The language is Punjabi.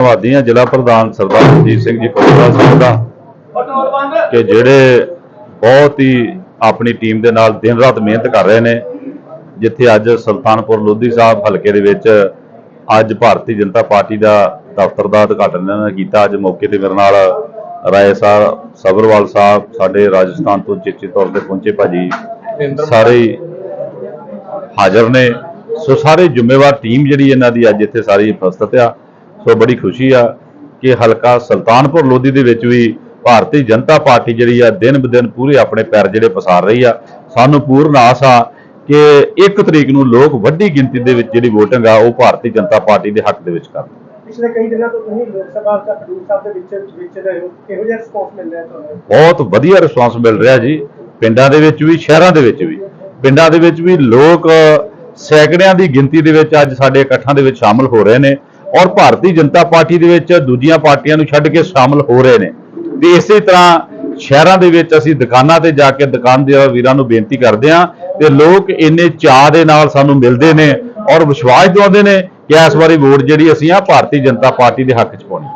ਧੰਨਵਾਦੀ ਜ਼ਿਲ੍ਹਾ ਪ੍ਰਧਾਨ ਸਰਦਾਰ ਰਣਜੀਤ ਸਿੰਘ ਜੀ ਕੋਟਲਾ ਸਾਹਿਬ ਦਾ ਕਿ ਜਿਹੜੇ ਬਹੁਤ ਹੀ ਆਪਣੀ ਟੀਮ ਦੇ ਨਾਲ ਦਿਨ ਰਾਤ ਮਿਹਨਤ ਕਰ ਰਹੇ ਨੇ ਜਿੱਥੇ ਅੱਜ ਸੁਲਤਾਨਪੁਰ ਲੋਧੀ ਸਾਹਿਬ ਹਲਕੇ ਦੇ ਵਿੱਚ ਅੱਜ ਭਾਰਤੀ ਜਨਤਾ ਪਾਰਟੀ ਦਾ ਦਫ਼ਤਰ ਦਾ ਉਦਘਾਟਨ ਇਹਨਾਂ ਨੇ ਕੀਤਾ। ਅੱਜ ਮੌਕੇ ਤੇ ਮੇਰੇ ਨਾਲ ਰਾਏ ਸਾਹਿਬ ਸਬਰਵਾਲ ਸਾਹਿਬ ਸਾਡੇ ਰਾਜਸਥਾਨ ਤੋਂ ਚੇਚੇ ਤੌਰ ਤੇ ਪਹੁੰਚੇ ਭਾਜੀ ਸਾਰੇ ਹਾਜ਼ਰ ਨੇ। ਸੋ ਸਾਰੇ ਜ਼ਿੰਮੇਵਾਰ ਟੀਮ ਜਿਹੜੀ ਇਹਨਾਂ ਦੀ ਅੱਜ ਇੱਥੇ ਸਾਰੀ ਉਪਸਥਿਤ ਆ। ਸੋ ਬੜੀ ਖੁਸ਼ੀ ਆ ਕਿ ਹਲਕਾ ਸੁਲਤਾਨਪੁਰ ਲੋਧੀ ਦੇ ਵਿੱਚ ਵੀ ਭਾਰਤੀ ਜਨਤਾ ਪਾਰਟੀ ਜਿਹੜੀ ਆ ਦਿਨ ਬਦਿਨ ਪੂਰੇ ਆਪਣੇ ਪੈਰ ਜਿਹੜੇ ਪਸਾਰ ਰਹੀ ਆ। ਸਾਨੂੰ ਪੂਰਨ ਆਸ ਆ ਕਿ 1 ਤਰੀਕ ਨੂੰ ਲੋਕ ਵੱਡੀ ਗਿਣਤੀ ਦੇ ਵਿੱਚ ਜਿਹੜੀ VOTING ਆ ਉਹ ਭਾਰਤੀ ਜਨਤਾ ਪਾਰਟੀ ਦੇ ਹੱਕ ਦੇ ਵਿੱਚ ਕਰਨ। ਪਿਛਲੇ ਕਈ ਦਿਨਾਂ ਤੋਂ ਤੁਸੀਂ ਲੋਕ ਸਭਾ ਦਾ ਖਡੂਰ ਸਾਹਿਬ ਦੇ ਵਿੱਚ ਵਿੱਚ ਰਹੇ ਹੋ। ਕਿਹੋ ਜਿਹਾ ਰਿਸਪੌਂਸ ਮਿਲ ਰਿਹਾ ਤੁਹਾਨੂੰ? ਬਹੁਤ ਵਧੀਆ ਰਿਸਪਾਂਸ ਮਿਲ ਰਿਹਾ ਜੀ। ਪਿੰਡਾਂ ਦੇ ਵਿੱਚ ਵੀ ਸ਼ਹਿਰਾਂ ਦੇ ਵਿੱਚ ਵੀ। ਪਿੰਡਾਂ ਦੇ ਵਿੱਚ ਵੀ ਲੋਕ ਸੈਂਕੜਿਆਂ ਦੀ ਗਿਣਤੀ ਦੇ ਵਿੱਚ ਅੱਜ ਸਾਡੇ ਇਕੱਠਾਂ ਦੇ ਵਿੱਚ ਸ਼ਾਮਲ ਹੋ ਰਹੇ ਨੇ। ਔਰ ਭਾਰਤੀ ਜਨਤਾ ਪਾਰਟੀ ਦੇ ਵਿੱਚ ਦੂਜੀਆਂ ਪਾਰਟੀਆਂ ਨੂੰ ਛੱਡ ਕੇ ਸ਼ਾਮਲ ਹੋ ਰਹੇ ਨੇ। ਤੇ ਇਸੇ ਤਰ੍ਹਾਂ ਸ਼ਹਿਰਾਂ ਦੇ ਵਿੱਚ ਅਸੀਂ ਦੁਕਾਨਾਂ ਤੇ ਜਾ ਕੇ ਦੁਕਾਨ ਦੇ ਵੀਰਾਂ ਨੂੰ ਬੇਨਤੀ ਕਰਦੇ ਹਾਂ ਤੇ ਲੋਕ ਇੰਨੇ ਚਾਅ ਦੇ ਨਾਲ ਸਾਨੂੰ ਮਿਲਦੇ ਨੇ ਔਰ ਵਿਸ਼ਵਾਸ ਦਿਵਾਉਂਦੇ ਨੇ ਕਿ ਇਸ ਵਾਰੀ ਵੋਟ ਜਿਹੜੀ ਅਸੀਂ ਆ ਭਾਰਤੀ ਜਨਤਾ ਪਾਰਟੀ ਦੇ ਹੱਕ 'ਚ ਪਾਉਣੀ।